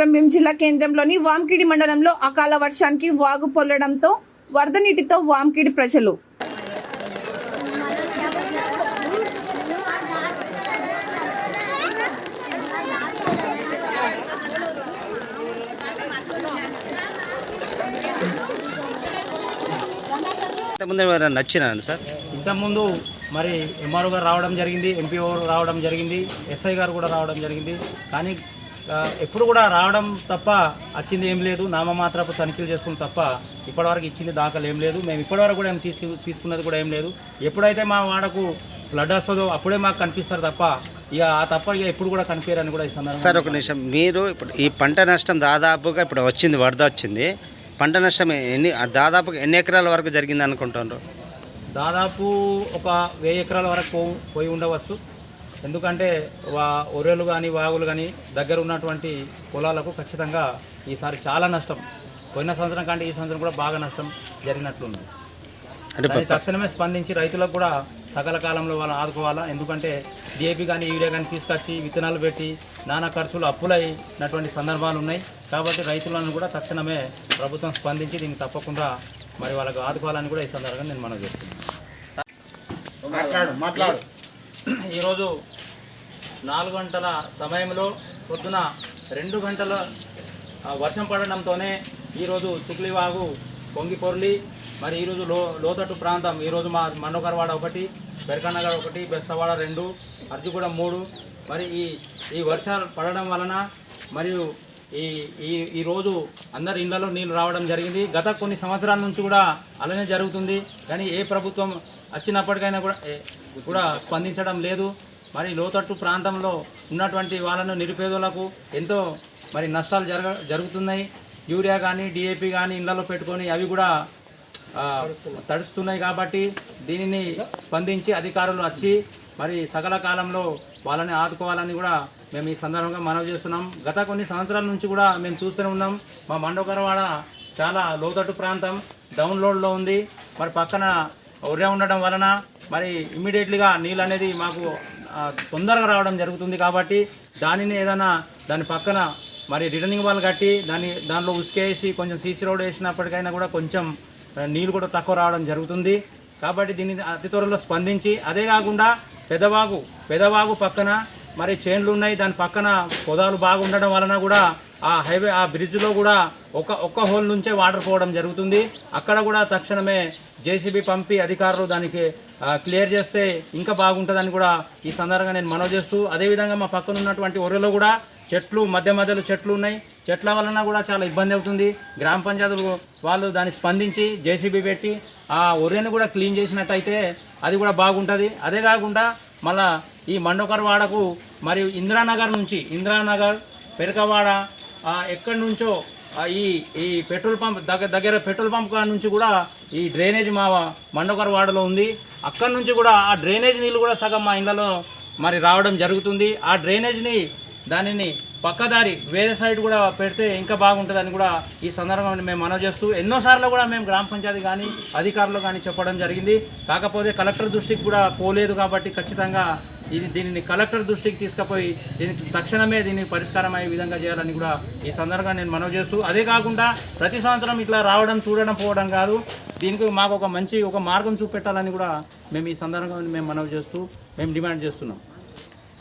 కొమరంభీం జిల్లా కేంద్రంలోని వాంకిడి మండలంలో అకాల వర్షానికి వాగు పొల్లడంతో వరద నీటితో వాంకిడి ప్రజలు. ఇంతకుముందు నచ్చినాను సార్? ఇంతకుముందు మరి ఎంఆర్ఓ గారు రావడం జరిగింది ఎంపీఓ రావడం జరిగింది ఎస్ఐ గారు కూడా రావడం జరిగింది. కానీ ఎప్పుడు కూడా రావడం తప్ప వచ్చింది ఏం లేదు. నామమాత్రపు తనిఖీలు చేస్తుంది తప్ప ఇప్పటివరకు ఇచ్చింది దాఖలు ఏం లేదు. మేము ఇప్పటివరకు కూడా ఏం తీసుకు తీసుకున్నది కూడా ఏం లేదు. ఎప్పుడైతే మా వాడకు ఫ్లడ్ వస్తుందో అప్పుడే మాకు కనిపిస్తారు తప్ప ఇక ఆ తప్ప ఇక ఎప్పుడు కూడా కనిపించారని కూడా సార్ ఒక నిమిషం. మీరు ఇప్పుడు ఈ పంట నష్టం దాదాపుగా ఇప్పుడు వచ్చింది వరద వచ్చింది. పంట నష్టం ఎన్ని దాదాపుగా ఎన్ని ఎకరాల వరకు జరిగింది అనుకుంటున్నారు? దాదాపు ఒక వెయ్యి ఎకరాల వరకు పోయి ఉండవచ్చు. ఎందుకంటే వా ఒర్రెలు కానీ వాగులు కానీ దగ్గర ఉన్నటువంటి పొలాలకు ఖచ్చితంగా ఈసారి చాలా నష్టం. పోయిన సంవత్సరం కంటే ఈ సంవత్సరం కూడా బాగా నష్టం జరిగినట్లుంది. అంటే తక్షణమే స్పందించి రైతులకు కూడా సకల కాలంలో వాళ్ళని ఆదుకోవాలా? ఎందుకంటే డిఏపి కానీ యూరియా కానీ తీసుకొచ్చి విత్తనాలు పెట్టి నానా ఖర్చులు అప్పులైనటువంటి సందర్భాలు ఉన్నాయి. కాబట్టి రైతులను కూడా తక్షణమే ప్రభుత్వం స్పందించి దీనికి తప్పకుండా మరి వాళ్ళకు ఆదుకోవాలని కూడా ఈ సందర్భంగా నేను మనం చేస్తున్నాను. మాట్లాడు మాట్లాడు. ఈరోజు నాలుగు గంటల సమయంలో పొద్దున రెండు గంటల వర్షం పడడంతోనే ఈరోజు చుక్లివాగు పొంగిపొర్లి మరి ఈరోజు లో లోతట్టు ప్రాంతం ఈరోజు మా మండోకరవాడ ఒకటి బెరకన్నగడ ఒకటి బెస్తవాడ రెండు అర్జుగూడెం మూడు మరి ఈ ఈ వర్షాలు పడడం వలన మరియు ఈ ఈ ఈరోజు అందరి ఇళ్ళలో నీళ్ళు రావడం జరిగింది. గత కొన్ని సంవత్సరాల నుంచి కూడా అలానే జరుగుతుంది. కానీ ఏ ప్రభుత్వం వచ్చినప్పటికైనా కూడా కూడా స్పందించడం లేదు. మరి లోతట్టు ప్రాంతంలో ఉన్నటువంటి వాళ్ళను నిరుపేదలకు ఎంతో మరి నష్టాలు జరగ జరుగుతున్నాయి. యూరియా కానీ డిఏపి కానీ ఇళ్ళలో పెట్టుకొని అవి కూడా తడుస్తున్నాయి కాబట్టి దీనిని స్పందించి అధికారులు వచ్చి మరి సకల కాలంలో వాళ్ళని ఆదుకోవాలని కూడా మేము ఈ సందర్భంగా మనవి చేస్తున్నాం. గత కొన్ని సంవత్సరాల నుంచి కూడా మేము చూస్తూనే ఉన్నాం. మా మండోకరవాడ చాలా లోతట్టు ప్రాంతం డౌన్లోడ్లో ఉంది. మరి పక్కన ఒరే ఉండడం వలన మరి ఇమ్మీడియట్లీగా నీళ్ళు అనేది మాకు తొందరగా రావడం జరుగుతుంది కాబట్టి దానిని ఏదైనా దాని పక్కన మరి రిటర్నింగ్ వాళ్ళు కట్టి దాన్ని దానిలో ఉసుకేసి కొంచెం సీసీ రోడ్ వేసినప్పటికైనా కూడా కొంచెం నీళ్ళు కూడా తక్కువ రావడం జరుగుతుంది. కాబట్టి దీన్ని అతి త్వరలో స్పందించి అదే కాకుండా పెదవాగు పెదవాగు పక్కన మరి చేన్లు ఉన్నాయి దాని పక్కన పొదాలు బాగా ఉండడం వలన కూడా ఆ హైవే ఆ బ్రిడ్జ్లో కూడా ఒక ఒక్క హోల్ నుంచే వాటర్ పోవడం జరుగుతుంది. అక్కడ కూడా తక్షణమే జేసీబీ పంపి అధికారులు దానికి క్లియర్ చేస్తే ఇంకా బాగుంటుందని కూడా ఈ సందర్భంగా నేను మనవి చేస్తూ అదేవిధంగా మా పక్కన ఉన్నటువంటి ఒర్రెలో కూడా చెట్లు మధ్య మధ్యలో చెట్లు ఉన్నాయి. చెట్ల వలన కూడా చాలా ఇబ్బంది అవుతుంది. గ్రామ పంచాయతీలు వాళ్ళు దాన్ని స్పందించి జేసీబీ పెట్టి ఆ ఒర్రెని కూడా క్లీన్ చేసినట్టయితే అది కూడా బాగుంటుంది. అదే కాకుండా మళ్ళా ఈ మండోకర్వాడకు మరియు ఇందిరానగర్ నుంచి ఇందిరానగర్ పెరకవాడ ఎక్కడి నుంచో ఈ ఈ పెట్రోల్ పంప్ దగ్గర దగ్గర పెట్రోల్ పంప్ కాడ నుంచి కూడా ఈ డ్రైనేజ్ మా మండోకర్ వాడలో ఉంది. అక్కడి నుంచి కూడా ఆ డ్రైనేజ్ నీళ్ళు కూడా సగం మా ఇళ్ళలో మరి రావడం జరుగుతుంది. ఆ డ్రైనేజ్ని దానిని పక్కదారి వేరే సైడ్ కూడా పెడితే ఇంకా బాగుంటుందని కూడా ఈ సందర్భంగా మేము మనవి చేస్తూ ఎన్నోసార్లు కూడా మేము గ్రామ పంచాయతీ కానీ అధికారులు కానీ చెప్పడం జరిగింది. కాకపోతే కలెక్టర్ దృష్టికి కూడా పోలేదు కాబట్టి ఖచ్చితంగా ఇది దీనిని కలెక్టర్ దృష్టికి తీసుకుపోయి దీనికి తక్షణమే దీనికి పరిష్కారం అయ్యే విధంగా చేయాలని కూడా ఈ సందర్భంగా నేను మనవి చేస్తూ అదే కాకుండా ప్రతి సంవత్సరం ఇట్లా రావడం చూడడం పోవడం కాదు. దీనికి మాకు ఒక మంచి ఒక మార్గం చూపెట్టాలని కూడా మేము ఈ సందర్భంగా మేము మనవి చేస్తూ మేము డిమాండ్ చేస్తున్నాం.